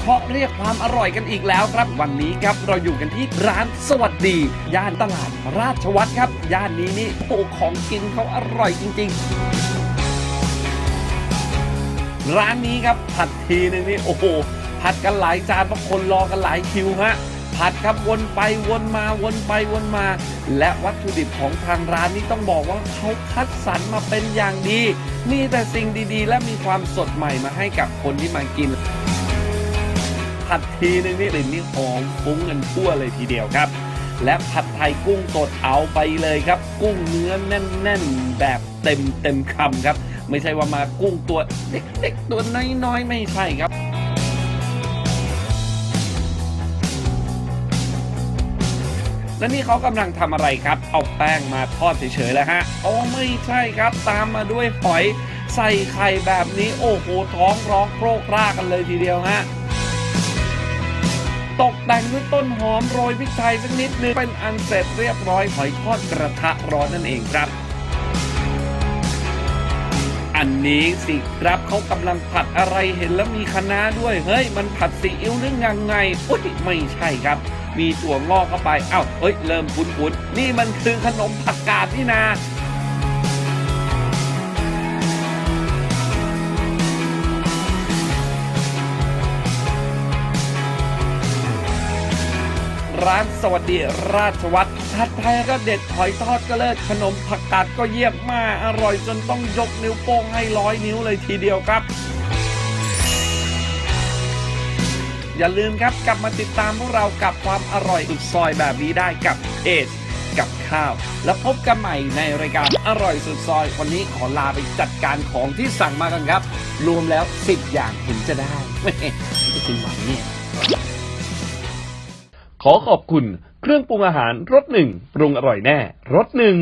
เคาะเรียกความอร่อยกันอีกแล้วครับ วันนี้ครับเราอยู่กันที่ร้านสวัสดี ย่านตลาดราชวัตรครับ ย่านนี้นี่โอ้ของกินเขาอร่อยจริง ๆ ร้านนี้ครับผัดทีนึงนี่โอ้โหผัดกันหลายจานเพราะคนรอกันหลายคิวฮะ ผัดครับวนไปวนมาวนไปวนมา และวัตถุดิบของทางร้านนี้ต้องบอกว่าเขาคัดสรรมาเป็นอย่างดี มีแต่สิ่งดีๆ และมีความสดใหม่มาให้กับคนที่มากิน ผัดทีนึงนี่กลิ่นนี่หอมฟุ้งกันทั่วเลยทีเดียวครับ และผัดไทยกุ้งสดเอาไปเลยครับ กุ้งเนื้อแน่น ๆ แบบเต็มเต็มคำครับ ไม่ใช่ว่ามากุ้งตัวเล็กๆตัวน้อยๆไม่ใช่ครับ และนี่เขากำลังทำอะไรครับ เอาแป้งมาทอดเฉยๆแล้วฮะโอ้ไม่ใช่ครับ ตามมาด้วยหอยใส่ไข่แบบนี้ โอ้โหท้องร้องโครกรากกันเลยทีเดียวฮะตกแต่งด้วยต้นหอมโรยพริกไทยสักนิดนึงเป็นอันเสร็จเรียบร้อยหอยทอดกระทะร้อนนั่นเองครับ อันนี้สิครับเขากำลังผัดอะไรเห็นแล้วมีคะน้าด้วยเฮ้ย มันผัดซีอิ๊วหรือยังไงอุ้ยไม่ใช่ครับ มีถั่วงอกเข้าไปอ้าวเฮ้ยเริ่มคุ้นๆนี่มันคือขนมผักกาดนี่นา ร้านสวัสดีราชวัตรผัดไทยก็เด็ดหอยทอดก็เลิศขนมผักกาดก็เยี่ยมมากอร่อยจนต้องยกนิ้วโป้งให้ร้อยนิ้วเลยทีเดียวครับอย่าลืมครับกลับมาติดตามพวกเรากับความอร่อยสุดซอยแบบนี้ได้กับเพจกับข้าว แล้วพบกันใหม่ในรายการอร่อยสุดซอย วันนี้ขอลาไปจัดการของที่สั่งมากันครับ รวมแล้ว 10 อย่างถึงจะได้จะกินไหวเนี่ย ขอขอบคุณเครื่องปรุงอาหารรสหนึ่งปรุงอร่อยแน่รสหนึ่ง